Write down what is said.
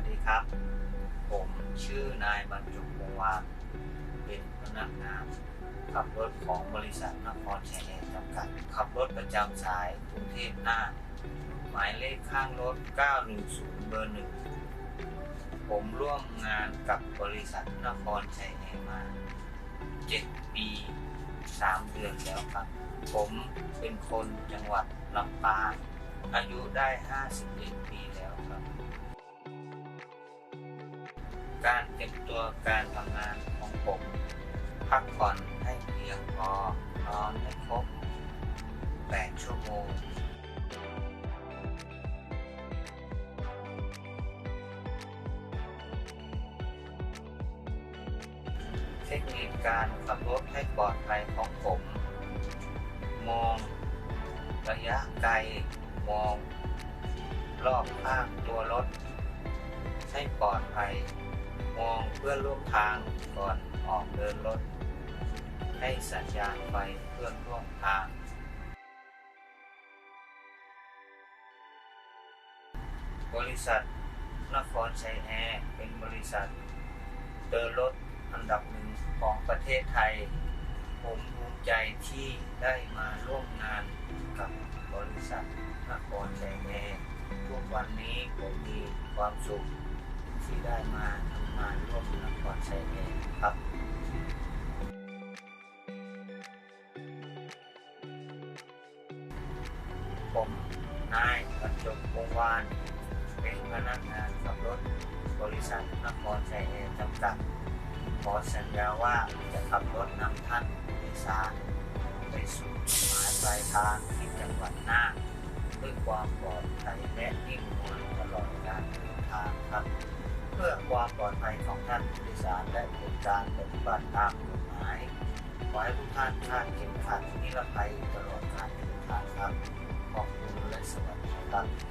วัสดีครับ ผมชื่อนายบรรจุวงวานเป็นพนักงานขับรถของบริษัทนครชัยแอร์จำกัด ขับรถประจำสายกรุงเทพน่านหมายเลขข้างรถ 910 เบอร์หนึ่ง ผมร่วมงานกับบริษัทนครชัยแอร์มา 7 ปี 3 เดือนแล้วครับ ผมเป็นคนจังหวัดลำปางอายุได้ 51 ปีแล้ว การเตรียมตัวการทำงานของผม พักผ่อนให้เพียงพอนอนให้ครบ8ชั่วโมงเทคนิคการขับรถให้ปลอดภัยของผม มอง ระยะไกล มอง รอบข้างตัวรถ ให้ปลอดภัย มองเพื่อนร่วมทางก่อนออกเดินรถ ให้สัญญาณไฟเพื่อนร่วมทาง บริษัทนครชัยแอร์เป็นบริษัท เดินรถอันดับหนึ่งของประเทศไทย ผมภูมิใจที่ได้มาร่วมงานกับบริษัทนครชัยแอร์ทุกวันนี้ผมมีความสุขที่ได้มาทาร่วมนครชัยแอร์ครับผมนายบรรจบวงวาน เป็นพนักงานขับรถบริษัทนครชัยแอร์จำกัดขอสัญญาว่าจะขับรถนำท่านผู้โดยสารไปสู่หมายปลายทางที่จังหวัดน่านด้วยความปลอดภัยและนิ่งนวลตลอด ความปลอดภัยของท่านผู้โดยสารและเป็นการปฏิบัติตามกฎหมาย ขอให้ทุกท่านคาดเข็มขัดนิรภัยตลอดการเดินทางครับ ขอบคุณและสวัสดีครับ